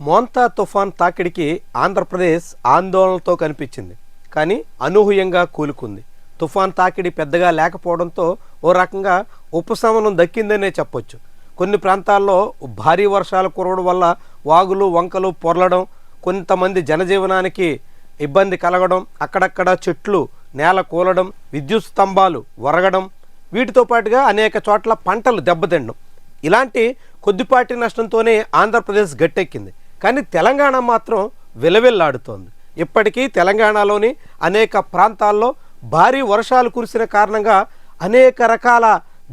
మోంతా తుఫాన్ తాకిడికి ఆంధ్రప్రదేశ్ ఆందోళనతో కనిపించింది. కానీ అనూహ్యంగా కూలుకుంది. తుఫాన్ తాకిడి పెద్దగా లేకపోవడంతో ఓ రకంగా ఉపశమనం దక్కిందనే చెప్పొచ్చు. కొన్ని ప్రాంతాల్లో భారీ వర్షాలు కురవడం వల్ల వాగులు వంకలు పొరలడం కొంతమంది జనజీవనానికి ఇబ్బంది కలగడం అక్కడక్కడ చెట్లు నేల కూలడం విద్యుత్ స్తంభాలు వరగడం వీటితో పాటుగా అనేక చోట్ల పంటలు దెబ్బతినడం. ఇలాంటి కొద్దిపాటి నష్టంతోనే ఆంధ్రప్రదేశ్ గట్టెక్కింది. కానీ తెలంగాణ మాత్రం విలవిల్లాడుతోంది. ఇప్పటికీ తెలంగాణలోని అనేక ప్రాంతాల్లో భారీ వర్షాలు కురిసిన కారణంగా అనేక రకాల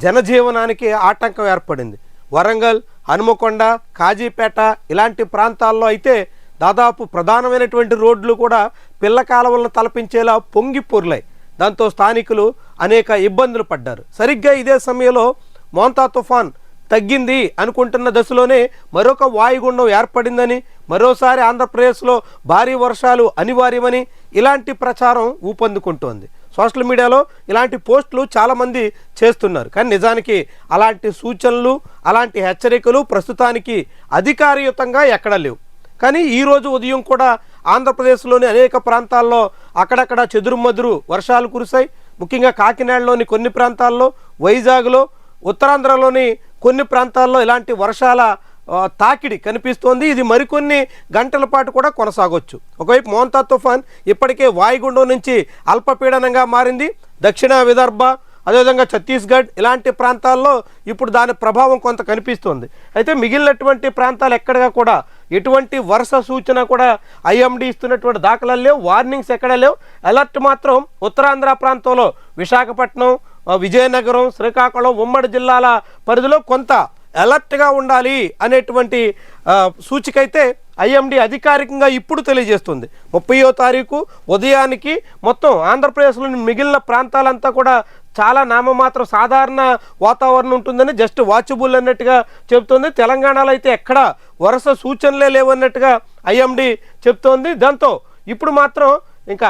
జనజీవనానికి ఆటంకం ఏర్పడింది. వరంగల్ హనుమకొండ కాజీపేట ఇలాంటి ప్రాంతాల్లో అయితే దాదాపు ప్రధానమైనటువంటి రోడ్లు కూడా పిల్ల కాలువలను తలపించేలా పొంగి పొర్లాయి. దాంతో స్థానికులు అనేక ఇబ్బందులు పడ్డారు. సరిగ్గా ఇదే సమయంలో మోంతా తుఫాన్ తగ్గింది అనుకుంటున్న దశలోనే మరొక వాయుగుండం ఏర్పడిందని మరోసారి ఆంధ్రప్రదేశ్లో భారీ వర్షాలు అనివార్యమని ఇలాంటి ప్రచారం ఊపందుకుంటోంది. సోషల్ మీడియాలో ఇలాంటి పోస్టులు చాలామంది చేస్తున్నారు. కానీ నిజానికి అలాంటి సూచనలు అలాంటి హెచ్చరికలు ప్రస్తుతానికి అధికారయుతంగా ఎక్కడ లేవు. కానీ ఈరోజు ఉదయం కూడా ఆంధ్రప్రదేశ్లోని అనేక ప్రాంతాల్లో అక్కడక్కడ చెదురుమదురు వర్షాలు కురిశాయి. ముఖ్యంగా కాకినాడలోని కొన్ని ప్రాంతాల్లో వైజాగ్లో ఉత్తరాంధ్రలోని కొన్ని ప్రాంతాల్లో ఇలాంటి వర్షాల తాకిడి కనిపిస్తోంది. ఇది మరికొన్ని గంటల పాటు కూడా కొనసాగొచ్చు. ఒకవైపు మోంతా తుఫాన్ ఇప్పటికే వాయుగుండం నుంచి అల్పపీడనంగా మారింది. దక్షిణ విదర్భ అదేవిధంగా ఛత్తీస్గఢ్ ఇలాంటి ప్రాంతాల్లో ఇప్పుడు దాని ప్రభావం కొంత కనిపిస్తోంది. అయితే మిగిలినటువంటి ప్రాంతాలు ఎక్కడగా కూడా ఎటువంటి వరుస సూచన కూడా ఐఎండి ఇస్తున్నటువంటి దాఖలాలు లేవు వార్నింగ్స్ ఎక్కడా లేవు. అలర్ట్ మాత్రం ఉత్తరాంధ్ర ప్రాంతంలో విశాఖపట్నం విజయనగరం శ్రీకాకుళం ఉమ్మడి జిల్లాల పరిధిలో కొంత అలర్ట్గా ఉండాలి అనేటువంటి సూచిక అయితే ఐఎండి అధికారికంగా ఇప్పుడు తెలియజేస్తుంది. ముప్పయో తారీఖు ఉదయానికి మొత్తం ఆంధ్రప్రదేశ్లోని మిగిలిన ప్రాంతాలంతా కూడా చాలా నామమాత్రం సాధారణ వాతావరణం ఉంటుందని జస్ట్ వాచబుల్ అన్నట్టుగా చెబుతోంది తెలంగాణలో అయితే ఎక్కడ వరుస సూచనలే లేవన్నట్టుగా ఐఎండి చెప్తోంది. దాంతో ఇప్పుడు మాత్రం ఇంకా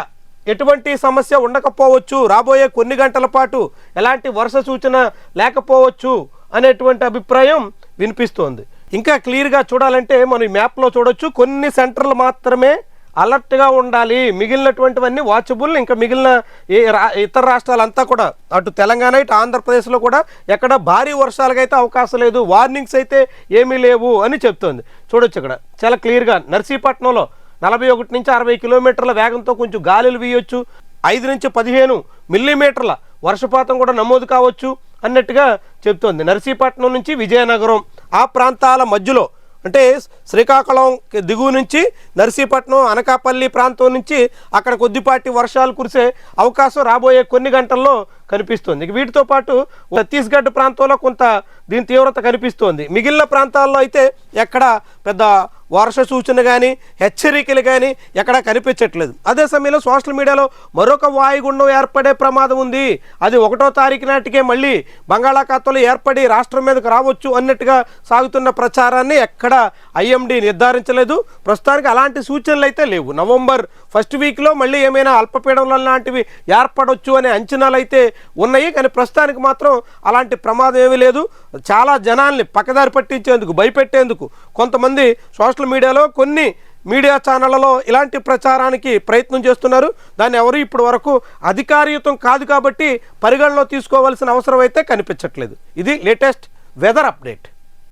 ఎటువంటి సమస్య ఉండకపోవచ్చు. రాబోయే కొన్ని గంటల పాటు ఎలాంటి వరుస సూచన లేకపోవచ్చు అనేటువంటి అభిప్రాయం వినిపిస్తోంది. ఇంకా క్లియర్గా చూడాలంటే మనం ఈ మ్యాప్లో చూడొచ్చు. కొన్ని సెంటర్లు మాత్రమే అలర్ట్గా ఉండాలి. మిగిలినటువంటివన్నీ వాచబుల్. ఇంకా మిగిలిన ఏ రా ఇతర రాష్ట్రాలంతా కూడా అటు తెలంగాణ ఇటు ఆంధ్రప్రదేశ్లో కూడా ఎక్కడ భారీ వర్షాలకైతే అవకాశం లేదు. వార్నింగ్స్ అయితే ఏమీ లేవు అని చెప్తోంది. చూడొచ్చు ఇక్కడ. చాలా క్లియర్గా నర్సీపట్నంలో నలభై ఒకటి నుంచి అరవై కిలోమీటర్ల వేగంతో కొంచెం గాలులు వీయొచ్చు. ఐదు నుంచి పదిహేను మిల్లీమీటర్ల వర్షపాతం కూడా నమోదు కావచ్చు అన్నట్టుగా చెప్తోంది. నర్సీపట్నం నుంచి విజయనగరం ఆ ప్రాంతాల మధ్యలో అంటే శ్రీకాకుళం దిగువ నుంచి నర్సీపట్నం అనకాపల్లి ప్రాంతం నుంచి అక్కడ కొద్దిపాటి వర్షాలు కురిసే అవకాశం రాబోయే కొన్ని గంటల్లో కనిపిస్తుంది. వీటితో పాటు ఛత్తీస్గఢ్ ప్రాంతంలో కొంత దీని తీవ్రత కనిపిస్తోంది. మిగిలిన ప్రాంతాల్లో అయితే ఎక్కడ పెద్ద వర్ష సూచన కానీ హెచ్చరికలు కానీ ఎక్కడా కనిపించట్లేదు. అదే సమయంలో సోషల్ మీడియాలో మరొక వాయుగుండం ఏర్పడే ప్రమాదం ఉంది. అది ఒకటో తారీఖు నాటికే మళ్ళీ బంగాళాఖాతంలో ఏర్పడి రాష్ట్రం మీదకు రావచ్చు అన్నట్టుగా సాగుతున్న ప్రచారాన్ని ఎక్కడ ఐఎండి నిర్ధారించలేదు. ప్రస్తుతానికి అలాంటి సూచనలు అయితే లేవు. నవంబర్ ఫస్ట్ వీక్లో మళ్ళీ ఏమైనా అల్పపీడనం లాంటివి ఏర్పడవచ్చు అనే అంచనాలు అయితే ఉన్నాయి కానీ ప్రస్తుతానికి మాత్రం అలాంటి ప్రమాదం ఏమీ లేదు. చాలా జనాల్ని పక్కదారి పట్టించేందుకు భయపెట్టేందుకు కొంతమంది సోషల్ మీడియాలో కొన్ని మీడియా ఛానళ్ళలో ఇలాంటి ప్రచారానికి ప్రయత్నం చేస్తున్నారు. దాన్ని ఎవరు ఇప్పటి వరకు అధికారయుతం కాదు కాబట్టి పరిగణలో తీసుకోవాల్సిన అవసరం అయితే కనిపించట్లేదు. ఇది లేటెస్ట్ వెదర్ అప్డేట్.